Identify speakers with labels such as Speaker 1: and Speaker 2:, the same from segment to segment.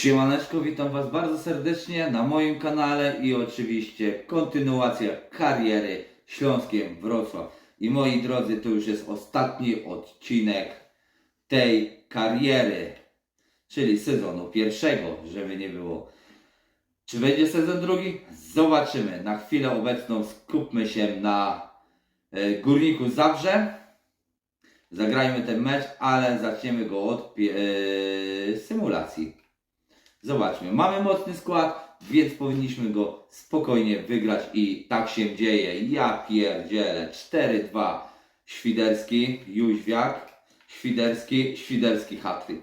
Speaker 1: Siemaneczko, witam Was bardzo serdecznie na moim kanale i oczywiście kontynuacja kariery Śląskiem Wrocław. I moi drodzy, to już jest ostatni odcinek tej kariery, czyli sezonu pierwszego, żeby nie było. Czy będzie sezon drugi? Zobaczymy. Na chwilę obecną skupmy się na e, Górniku Zabrze. Zagrajmy ten mecz, ale zaczniemy go od e, symulacji. Zobaczmy, mamy mocny skład, więc powinniśmy go spokojnie wygrać i tak się dzieje. Ja pierdzielę. 4-2 Świderski, Jóźwiak, Świderski, Świderski hatryk.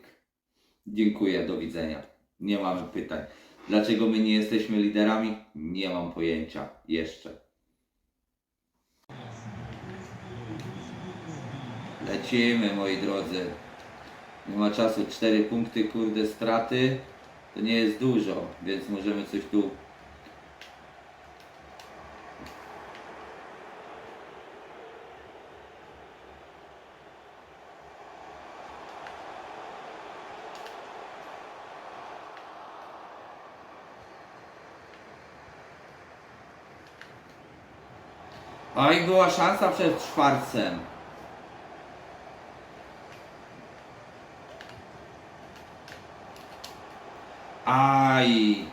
Speaker 1: Dziękuję, do widzenia. Nie mamy pytań. Dlaczego my nie jesteśmy liderami? Nie mam pojęcia. Jeszcze. Lecimy, moi drodzy. Nie ma czasu. 4 punkty, kurde, straty. To nie jest dużo, więc możemy coś tu. A i była szansa przed Szwarcem. Aj.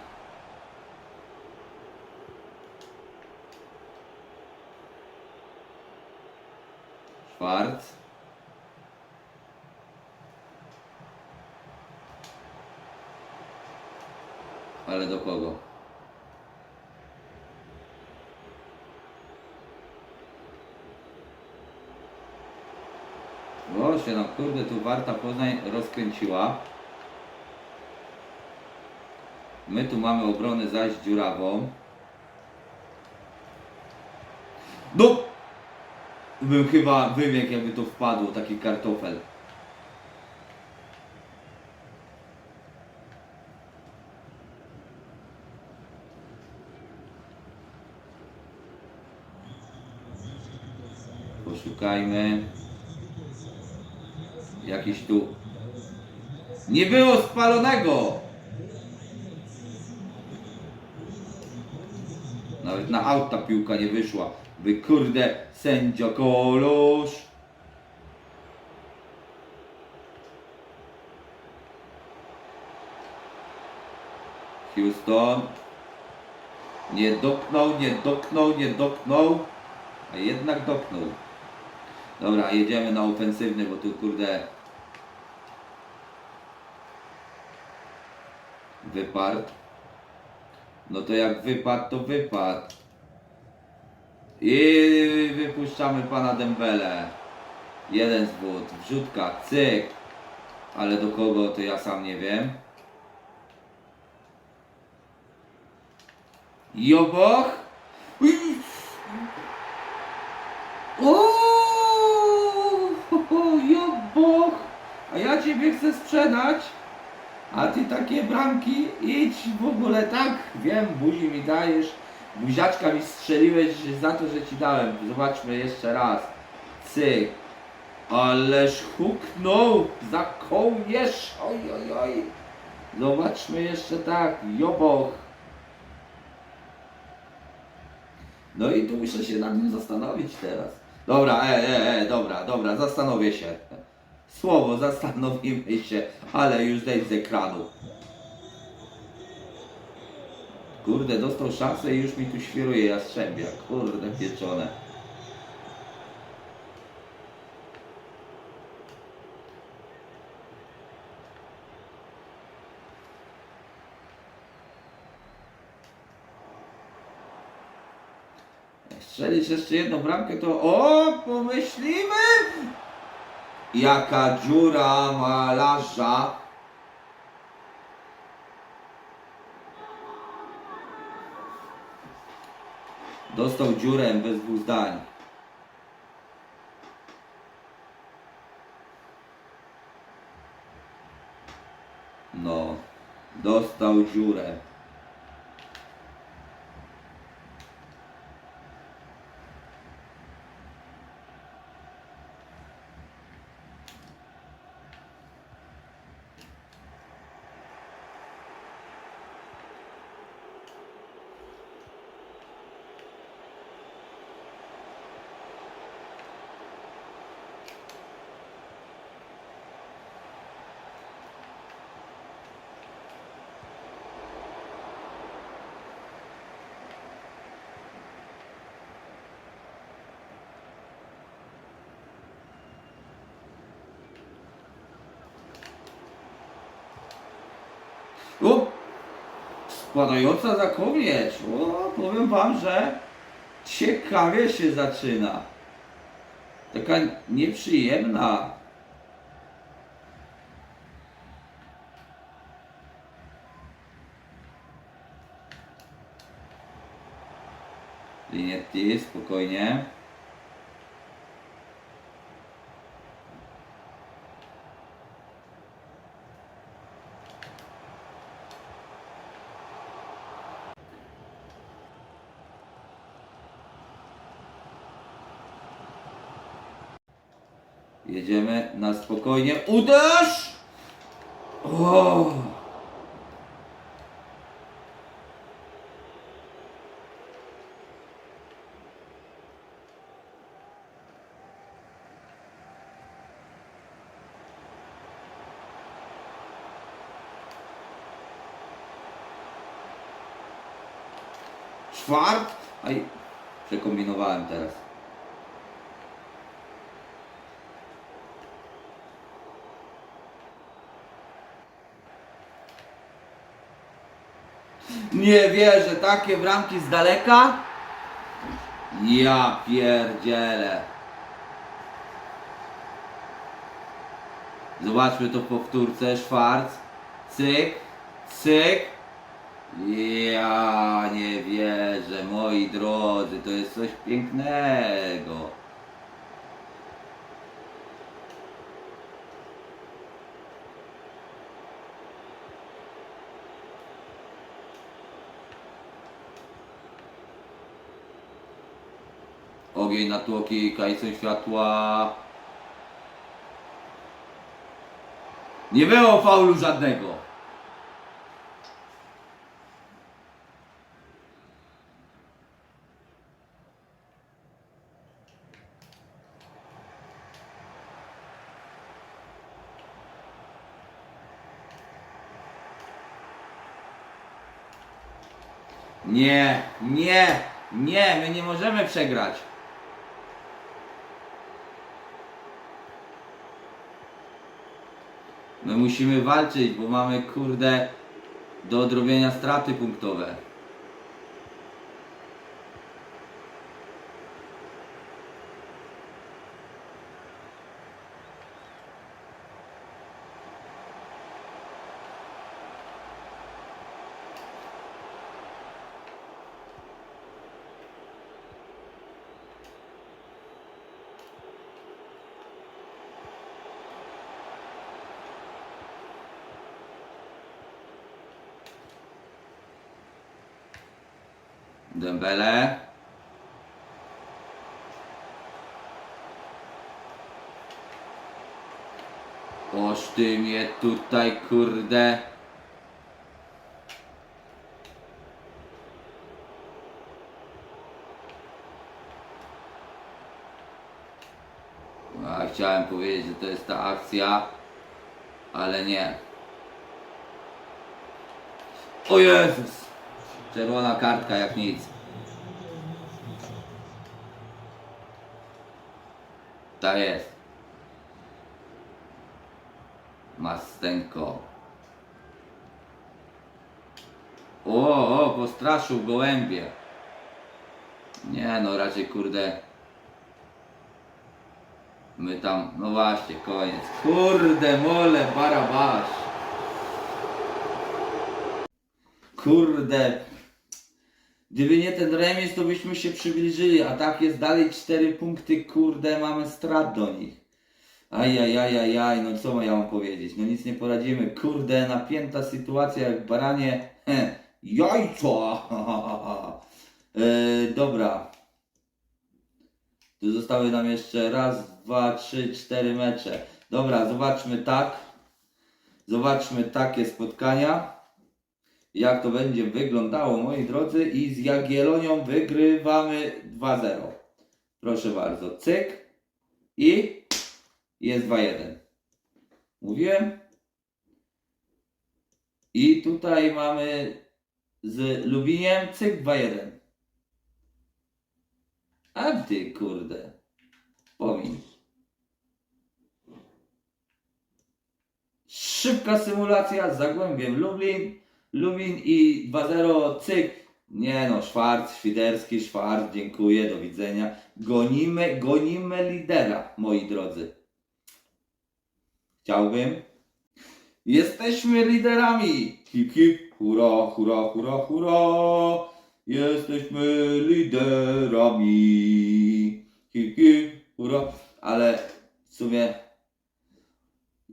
Speaker 1: Schwarz. Ale do kogo? O, się nam kurde tu Warta Poznań rozkręciła. My tu mamy obronę zaś dziurawą. No! Bym chyba wybiegł jakby to wpadło, taki kartofel. Poszukajmy. Jakiś tu... Nie było spalonego! Na aut ta piłka nie wyszła. Wy kurde, sędzia Kolosz. Houston. Nie dopnął, nie dopnął, nie dopnął. A jednak dopnął. Dobra, jedziemy na ofensywny, bo tu kurde... Wyparł. No to jak wypadł, to wypadł. I wypuszczamy pana Dembele. Jeden zwód, wrzutka, cyk. Ale do kogo, to ja sam nie wiem. Joboch. O, Joboch. A ja ciebie chcę sprzedać. A ty takie bramki idź w ogóle tak, wiem, buzi mi dajesz, buziaczka mi strzeliłeś za to, że ci dałem. Zobaczmy jeszcze raz. Cyk. Ależ huknął za kołnierz. Oj, oj, oj. Zobaczmy jeszcze tak. Joboch. No i tu muszę się nad nim zastanowić teraz. Dobra, e, e, e, dobra, dobra, zastanowię się. Słowo, zastanowimy się, ale już zejdź z ekranu. Kurde, dostał szansę i już mi tu świruje jastrzębia. Kurde, pieczone. Jak strzelisz jeszcze jedną bramkę, to o, pomyślimy! Jaka dziura malarza. Dostał dziurę bez dwóch zdań. No, dostał dziurę. Spadająca za komiecz. O, powiem wam, że ciekawie się zaczyna. Taka nieprzyjemna. Linietti, spokojnie. Jedziemy na spokojnie. Uderz! O! Czwart? Aj, przekombinowałem teraz. Nie wierzę, takie bramki z daleka? Ja pierdzielę. Zobaczmy to w powtórce, Szwarc. Cyk, cyk. Ja nie wierzę, moi drodzy, to jest coś pięknego. Ogień na tłoki, kajcą światła. Nie było faulu żadnego. Nie, nie, nie, my nie możemy przegrać. My musimy walczyć, bo mamy kurde do odrobienia straty punktowe. Dembele. Oż ty mnie tutaj kurde. A, chciałem powiedzieć, że to jest ta akcja, ale nie. O Jezus! Czerwona kartka jak nic. Tak jest. Mastenko. O, o, postraszył gołębie. Nie no, raczej kurde. My tam, no właśnie, koniec. Kurde, mole, barabasz. Kurde. Gdyby nie ten remis, to byśmy się przybliżyli, a tak jest dalej 4 punkty, kurde, mamy strat do nich. Ajajajajaj, no co ja mam powiedzieć? No nic nie poradzimy. Kurde, napięta sytuacja jak baranie. He, jajco! e, dobra. Tu zostały nam jeszcze raz, dwa, trzy, cztery mecze. Dobra, zobaczmy tak. Zobaczmy takie spotkania jak to będzie wyglądało, moi drodzy. I z Jagiellonią wygrywamy 2-0. Proszę bardzo, cyk i jest 2-1. Mówiłem? I tutaj mamy z Lubiniem cyk 2-1. A ty kurde, pomiń. Szybka symulacja z Zagłębiem Lublin. Lumin i 2-0 cyk. Nie no, Szwarc, Świderski, Szwarc, dziękuję, do widzenia. Gonimy, gonimy lidera, moi drodzy. Chciałbym. Jesteśmy liderami! Hip hip, hura, hura, hura, hura! Jesteśmy liderami! Hip hip, hura! Ale w sumie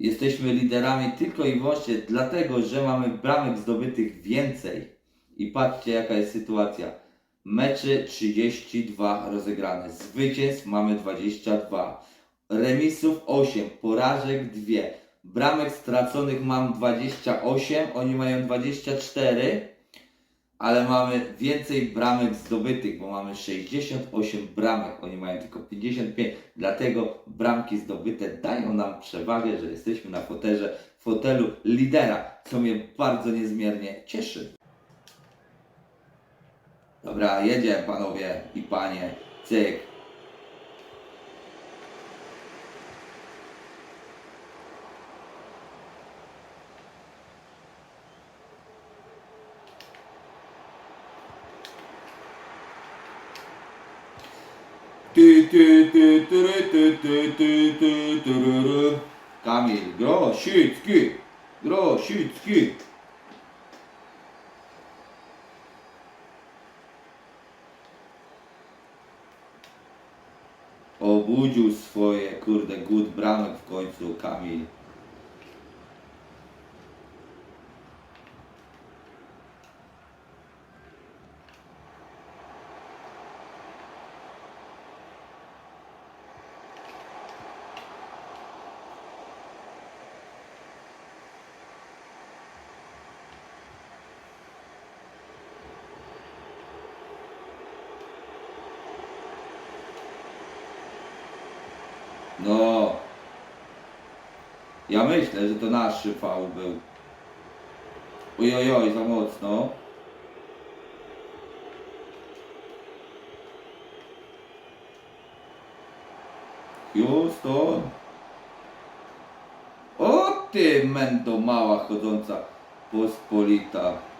Speaker 1: jesteśmy liderami tylko i wyłącznie dlatego, że mamy bramek zdobytych więcej. I patrzcie jaka jest sytuacja. Meczy 32 rozegrane. Zwycięstw mamy 22. Remisów 8. Porażek 2. Bramek straconych mam 28. Oni mają 24. Ale mamy więcej bramek zdobytych, bo mamy 68 bramek, oni mają tylko 55. Dlatego bramki zdobyte dają nam przewagę, że jesteśmy na foterze, fotelu lidera, co mnie bardzo niezmiernie cieszy. Dobra, jedziemy panowie i panie. Cyk. Ty, ty, ty, ty, ty, ty, ty. Kamil Grosicki. Grosicki. Obudził swoje, kurde, głód bramek w końcu Kamil. No. Ja myślę, że to nasz faul był. Ojojoj, za mocno. Houston. O ty mendo mała chodząca pospolita.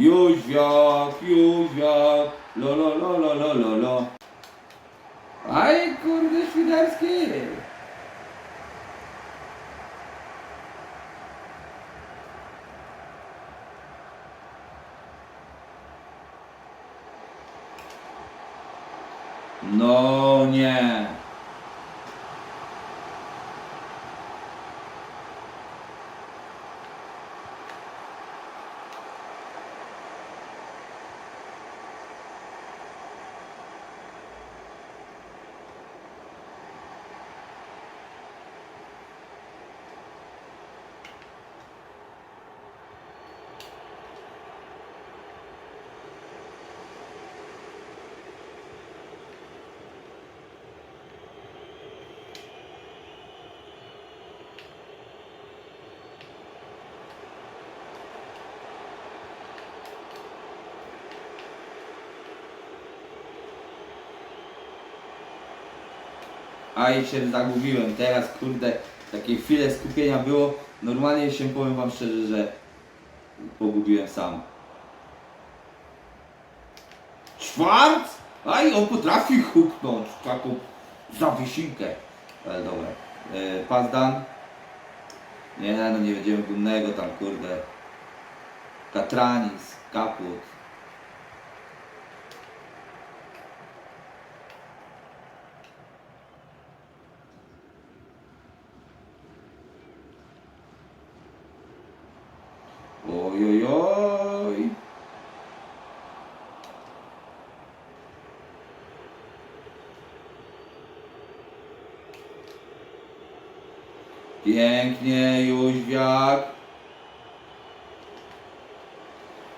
Speaker 1: Jóźwiak, Jóźwiak, lo lo lo lo lo lo lo. Aj kurde świderski. No nie. A i się zagubiłem. Teraz kurde, takie chwile skupienia było. Normalnie się powiem wam szczerze, że pogubiłem sam. Czwarc? Aj, on potrafi huknąć taką zawiesinkę. Ale dobra. Yy. Nie, no nie będziemy gumnego tam, kurde. Katranis, kaput. Pięknie, Jóźwiak.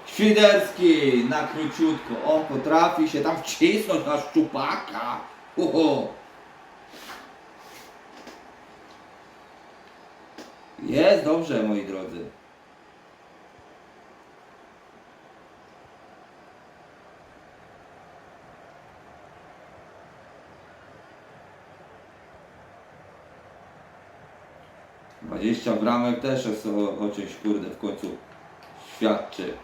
Speaker 1: Świderski na króciutko. On potrafi się tam wcisnąć na szczupaka. Oho. Jest dobrze, moi drodzy. Dwadzieścia bramek też jest o, o czymś kurde w końcu świadczy.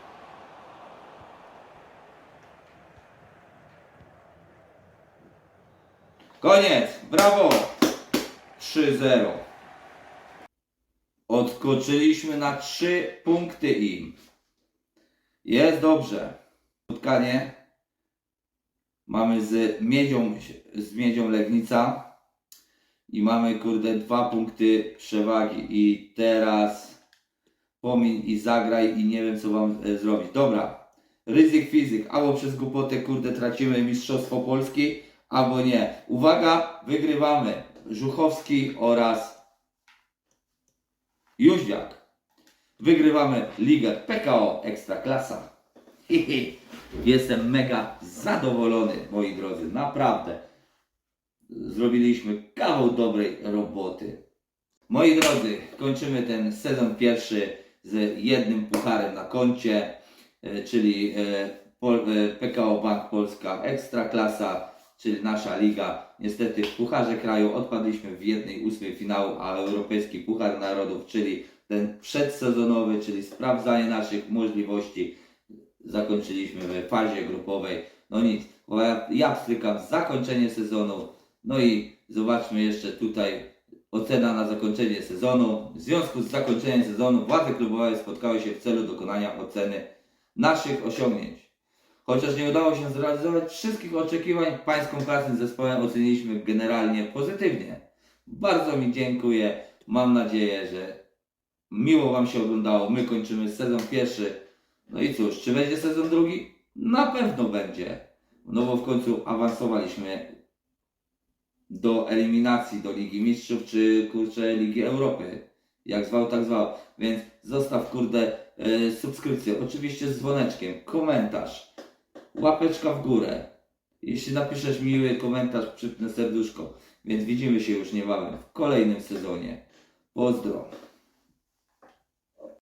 Speaker 1: Koniec! Brawo! 3-0. Odskoczyliśmy na 3 punkty im. Jest dobrze. Spotkanie mamy z Miedzią, z Miedzią Legnica i mamy kurde dwa punkty przewagi i teraz pomiń i zagraj i nie wiem co wam e, zrobić. Dobra, ryzyk fizyk, albo przez głupotę kurde tracimy Mistrzostwo Polski, albo nie. Uwaga, wygrywamy. Żuchowski oraz Jóźwiak. Wygrywamy ligę PKO Ekstraklasa. Jestem mega zadowolony, moi drodzy, naprawdę. Zrobiliśmy kawał dobrej roboty. Moi drodzy, kończymy ten sezon pierwszy z jednym pucharem na koncie, e, czyli e, Pol- e, PKO Bank Polska Ekstraklasa, czyli nasza liga. Niestety w Pucharze Kraju odpadliśmy w jednej ósmej finału, a Europejski Puchar Narodów, czyli ten przedsezonowy, czyli sprawdzanie naszych możliwości, zakończyliśmy w fazie grupowej. No nic, ja, ja pstrykam zakończenie sezonu. No i zobaczmy jeszcze tutaj ocena na zakończenie sezonu. W związku z zakończeniem sezonu władze klubowe spotkały się w celu dokonania oceny naszych osiągnięć. Chociaż nie udało się zrealizować wszystkich oczekiwań, pańską klasę z zespołem oceniliśmy generalnie pozytywnie. Bardzo mi dziękuję. Mam nadzieję, że miło Wam się oglądało. My kończymy sezon pierwszy. No i cóż, czy będzie sezon drugi? Na pewno będzie. No bo w końcu awansowaliśmy do eliminacji do Ligi Mistrzów czy kurczę Ligi Europy. Jak zwał, tak zwał. Więc zostaw kurde e, subskrypcję. Oczywiście z dzwoneczkiem, komentarz, łapeczka w górę. Jeśli napiszesz miły komentarz, przypnę serduszko. Więc widzimy się już niebawem w kolejnym sezonie. Pozdro.